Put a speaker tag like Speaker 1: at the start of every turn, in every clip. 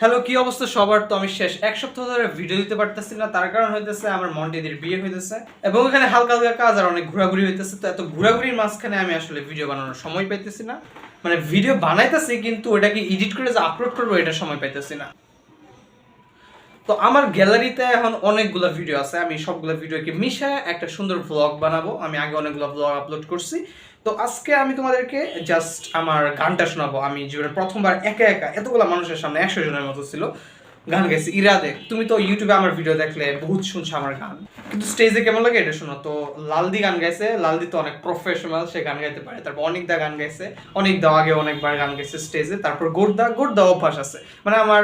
Speaker 1: Hello, কি অবস্থা? সবার তো আমি শেষ। এক সপ্তাহ ধরে ভিডিও দিতে পারতেছি না। তার কারণ হইতেছে আমার মন্টিদের বিয়ে হইতেছে। এবং এখানে হালকা হালকা কাজ আর অনেক ঘোরাঘুরি হইতেছে। তো এত ঘোরাঘুরির মাঝখানে আমি আসলে ভিডিও বানানোর সময় পাইতেছি না। মানে ভিডিও বানাইতেছি, কিন্তু ওটাকে এডিট করে যে আপলোড করব, এটা সময় পাইতেছি না। তো আমার গ্যালারিতে এখন অনেকগুলো ভিডিও আছে। আমি সবগুলো ভিডিওকে মিশায় একটা সুন্দর ব্লগ বানাবো। আমি আগে অনেকগুলো ব্লগ আপলোড করছি। তো আজকে আমি তোমাদেরকে জাস্ট আমার গানটা শোনাবো। আমি জীবনে প্রথমবার একা একা এতগুলো মানুষের সামনে একশো জনের মতো ছিল। গান গাইছি। ইরাদে, তুমি তো ইউটিউবে আমার ভিডিও দেখলে বহুত শুনছো আমার গান। কিন্তু স্টেজে কেমন লাগে এটা শোনো? তো লালদি গান গাইছে। লালদি তো অনেক প্রফেশনাল সে গান গাইতে পারে। তারপর অনেক দা গান গাইছে। অনেক দা আগে অনেকবার গান গাইছে স্টেজে তারপর গোর্দা গোর্দা অভ্যাস আছে। মানে আমার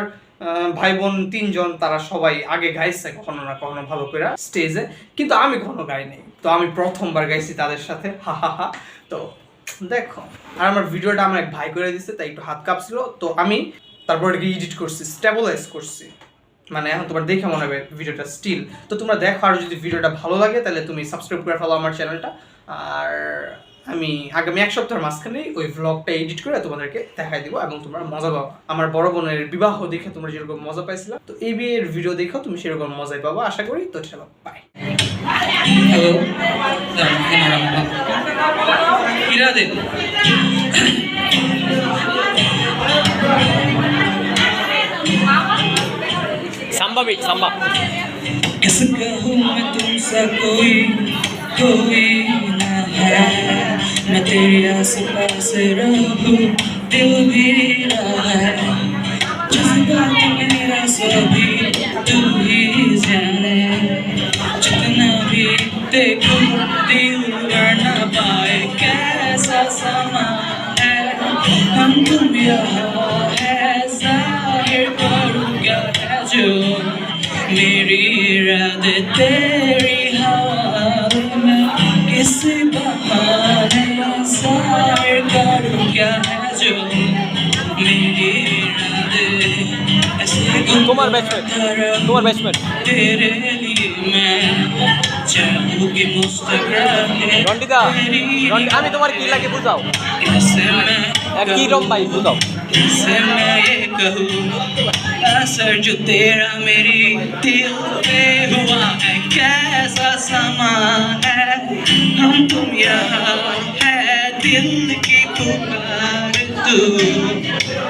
Speaker 1: ভাই বোন তিনজন, তারা সবাই আগে গাইছে কখনো না কখনো ভালো করে স্টেজে। কিন্তু আমি কখনো গাইনি। তো আমি প্রথমবার গাইছি তাদের সাথে, হা হা হা। তো দেখো, আর আমার ভিডিওটা আমার এক ভাই করে দিছে, তাই একটু হাত কাঁপছিল। তো আমি তারপর এটাকে এডিট করছি স্টেবলাইজ করছি। মানে এখন তোমার দেখে মনে হবে ভিডিওটা স্টিল তো তোমরা দেখো, আর যদি ভিডিওটা ভালো লাগে, তাহলে তুমি সাবস্ক্রাইব করে ফেলো আমার চ্যানেলটা আর আমি আগামী এক সপ্তাহের মাঝখানে ওই ভ্লগটা এডিট করে তোমাদেরকে দেখাই দিব এবং তোমরা মজা পাবো আমার বড় বোনের বিবাহ দেখে তোমরা যেরকম মজা পাইছিলা তো এই বিয়ের ভিডিও দেখো তুমি সেরকম মজাই পাবো আশা করি তো চলো bye
Speaker 2: hello Irade
Speaker 3: Samba beat Samba
Speaker 2: कैसे कहूँ मैं तुमसे कोई कोई ना है मैं तेरे आस पास रहूँ, दिल रहा है। जज्बात मेरा सभी तू ही जाने। जितना भी देखूँ, दिल ना पाए, कैसा समा है। हम तुम यहाँ है, ज़ाहिर जो। मेरी रात तेरी हवा में किसी बहाने ऐसे
Speaker 3: तुम्हार बैट्समैन तुम्हार बैट्समैन
Speaker 2: तेरे लिए मैं चाहूँगी मुस्कुराने
Speaker 3: রন্ডিদা রন্ডি আমি তোমার কি লাগে বুঝাও
Speaker 2: कैसे मैं
Speaker 3: এক কি রম ভাই বুঝাও
Speaker 2: कैसे मैं ये कहूँ असर जो तेरा मेरी दिल पे हुआ है कैसा समा है हम तुम यहाँ है दिल की पुकार तू किस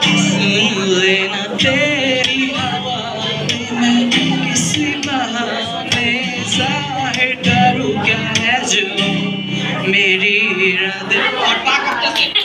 Speaker 2: सा है डरू क्या जो मेरी रद और पाक